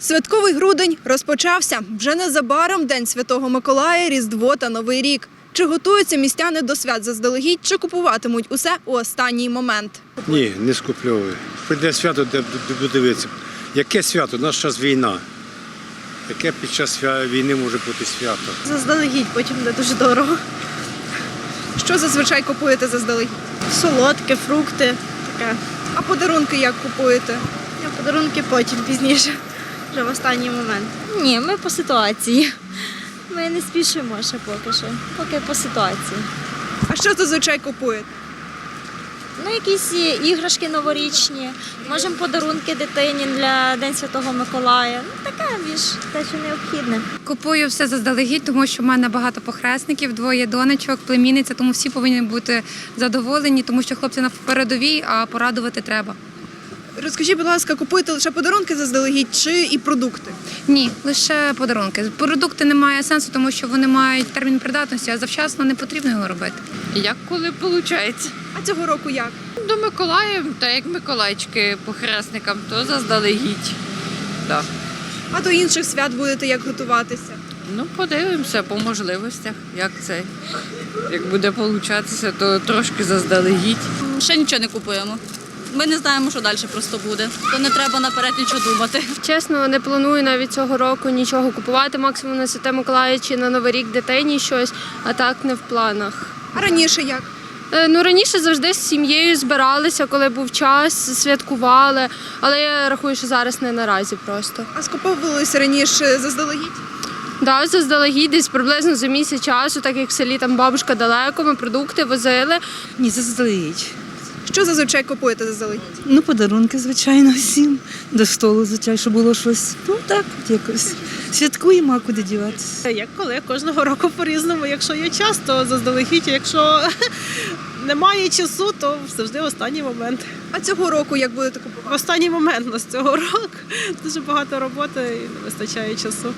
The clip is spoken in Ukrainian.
Святковий грудень розпочався. Вже незабаром День Святого Миколая, Різдво та Новий рік. Чи готуються містяни до свят заздалегідь, чи купуватимуть усе у останній момент? Ні, не скупльовую. Прийде свято, де буду дивитися. Яке свято? У нас зараз війна. Яке під час війни може бути свято? Заздалегідь, потім буде дуже дорого. Що зазвичай купуєте заздалегідь? Солодке, фрукти, таке. А подарунки як купуєте? Я подарунки потім пізніше, вже в останній момент. Ні, ми по ситуації. Ми не спішимо ще поки що. Поки по ситуації. А що зазвичай купуєте? Ну, якісь іграшки новорічні, можемо подарунки дитині для День Святого Миколая. Ну, таке більш те, що необхідне. Купую все заздалегідь, тому що в мене багато похресників, двоє донечок, племінниця, тому всі повинні бути задоволені, тому що хлопці на передовій, а порадувати треба. Розкажіть, будь ласка, купуєте лише подарунки заздалегідь чи і продукти? Ні, лише подарунки. Продукти немає сенсу, тому що вони мають термін придатності, а завчасно не потрібно його робити. Як коли виходить? А цього року як? До Миколаїв, та як Миколайчики по хресникам, то заздалегідь. Да. А до інших свят будете як готуватися? Ну, подивимося по можливостях, як це. Як буде получатися, то трошки заздалегідь. Ще нічого не купуємо. Ми не знаємо, що далі просто буде. То не треба наперед нічого думати. Чесно, не планую навіть цього року нічого купувати, максимум на Святе Миколая чи на Новий рік дитині щось, а так не в планах. А раніше як? Е, Ну раніше завжди з сім'єю збиралися, коли був час, святкували, але я рахую, що зараз не наразі просто. А скуповувалися раніше заздалегідь? Да, заздалегідь десь приблизно за місяць часу, так як в селі там бабушка далеко, ми продукти возили. Ні, заздалегідь. Що зазвичай купуєте заздалегідь? Ну, подарунки, звичайно, всім до столу, звичайно, щоб було щось. Ну так, от якось. Святкуємо, а куди діватися. Як коли кожного року по-різному. Якщо є час, то заздалегідь. Якщо немає часу, то завжди останній момент. А цього року як будете купувати? Останній момент у нас цього року дуже багато роботи і не вистачає часу.